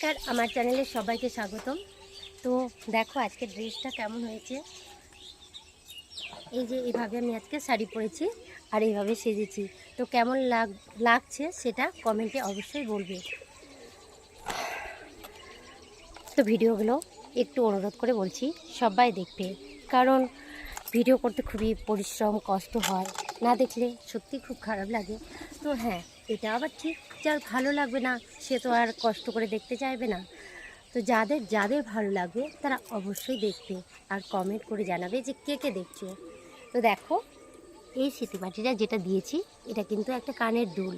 নমস্কার, আমার চ্যানেলে সবাইকে স্বাগতম। তো দেখো আজকে ড্রেসটা কেমন হয়েছে। এই যে এইভাবে আমি আজকে শাড়ি পরেছি আর এইভাবে সেজেছি। তো কেমন লাগ, লাগছে সেটা কমেন্টে অবশ্যই বলবে। তো ভিডিওগুলো একটু অনুরোধ করে বলছি, সবাই দেখবে। কারণ ভিডিও করতে খুবই পরিশ্রম, কষ্ট হয়। না দেখলে সত্যি খুব খারাপ লাগে। তো হ্যাঁ এটা আবার ঠিক যার ভালো লাগবে না, সে তো আর কষ্ট করে দেখতে চাইবে না। তো যাদের যাদের ভালো লাগবে, তারা অবশ্যই দেখবে আর কমেন্ট করে জানাবে যে কে কে দেখছ। তো দেখো, এই সিটিমাটিটা যেটা দিয়েছি, এটা কিন্তু একটা কানের দুল।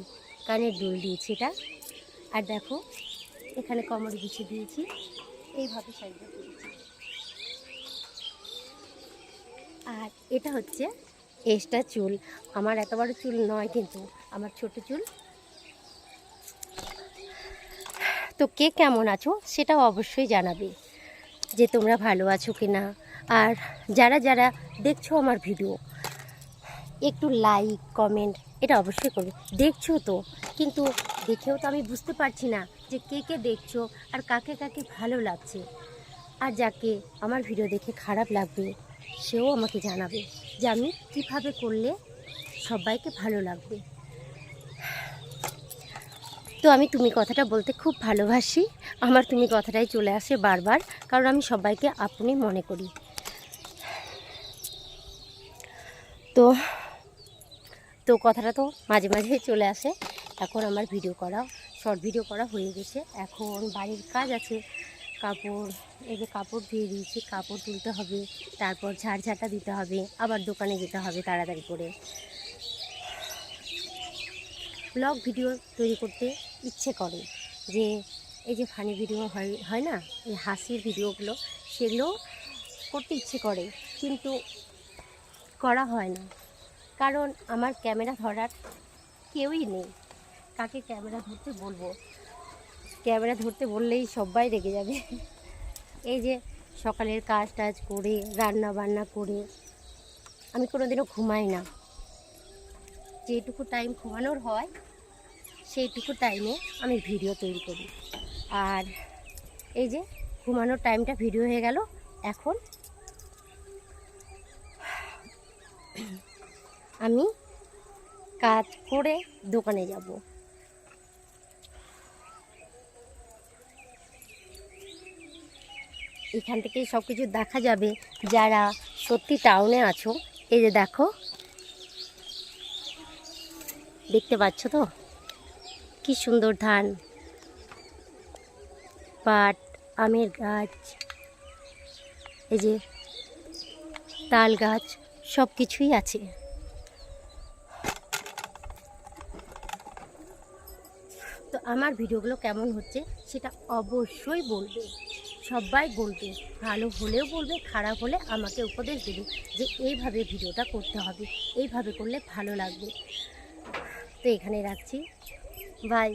কানের দুল দিয়েছি এটা। আর দেখো, এখানে কমর বিছিয়ে দিয়েছি। এইভাবে শাড়িটা আর এটা হচ্ছে এক্সট্রা চুল। আমার এত বড় চুল নয় কিন্তু, আমার ছোট চুল। তো কে কেমন আছো সেটাও অবশ্যই জানাবে যে তোমরা ভালো আছো কি না। আর যারা যারা দেখছ আমার ভিডিও, একটু লাইক কমেন্ট এটা অবশ্যই করবে। দেখছ তো, কিন্তু দেখেও তো আমি বুঝতে পারছি না যে কে কে দেখছ আর কাকে কাকে ভালো লাগছে। আর যাকে আমার ভিডিও দেখে খারাপ লাগবে সেও আমাকে জানাবে যে আমি কীভাবে করলে সবাইকে ভালো লাগবে। তো আমি তুমি কথাটা বলতে খুব ভালোবাসি। আমার তুমি কথাটাই চলে আসে বারবার, কারণ আমি সবাইকে আপনি মনে করি। তো তো কথাটা তো মাঝে মাঝে চলে আসে। এখন আমার ভিডিও করা শর্ট ভিডিও করা হয়ে গেছে। এখন বাড়ির কাজ আছে। কাপড়, এই যে কাপড় ধুয়ে দিয়েছি, কাপড় তুলতে হবে, তারপর ঝাড় ঝাঁটা দিতে হবে, আবার দোকানে যেতে হবে তাড়াতাড়ি করে। ব্লগ ভিডিও তৈরি করতে ইচ্ছে করে যে, এই যে ফানি ভিডিও হয় হয় না? এই হাসির ভিডিওগুলো, সেগুলো করতে ইচ্ছে করে, কিন্তু করা হয় না। কারণ আমার ক্যামেরা ধরার কেউই নেই। কাকে ক্যামেরা ধরতে বলব? ক্যামেরা ধরতে বললেই সবাই রেগে যাবে। এই যে সকালের কাজ টাজ করে রান্না বান্না করে, আমি কোনোদিনও ঘুমাই না। যেটুকু টাইম ঘুমানোর হয়, সেইটুকু টাইমে আমি ভিডিও তৈরি করি। আর এই যে ঘুমানোর টাইমটা ভিডিও হয়ে গেল, এখন আমি কাজ করে দোকানে যাব। এখান থেকে সব কিছু দেখা যাবে। যারা সত্যি টাউনে আছো, এই যে দেখো। দেখতে পাচ্ছ তো? কি সুন্দর ধান। পাট, আমের গাছ, এই যে তাল গাছ সব কিছুই আছে। তো আমার ভিডিওগুলো কেমন হচ্ছে, সেটা অবশ্যই বলবে। সবাই বলবে, ভালো হলেও বলবে, খারাপ হলে আমাকে উপদেশ দেবে যে এইভাবে ভিডিওটা করতে হবে, এইভাবে করলে ভালো লাগবে। তো এখানে রাখছি। বাই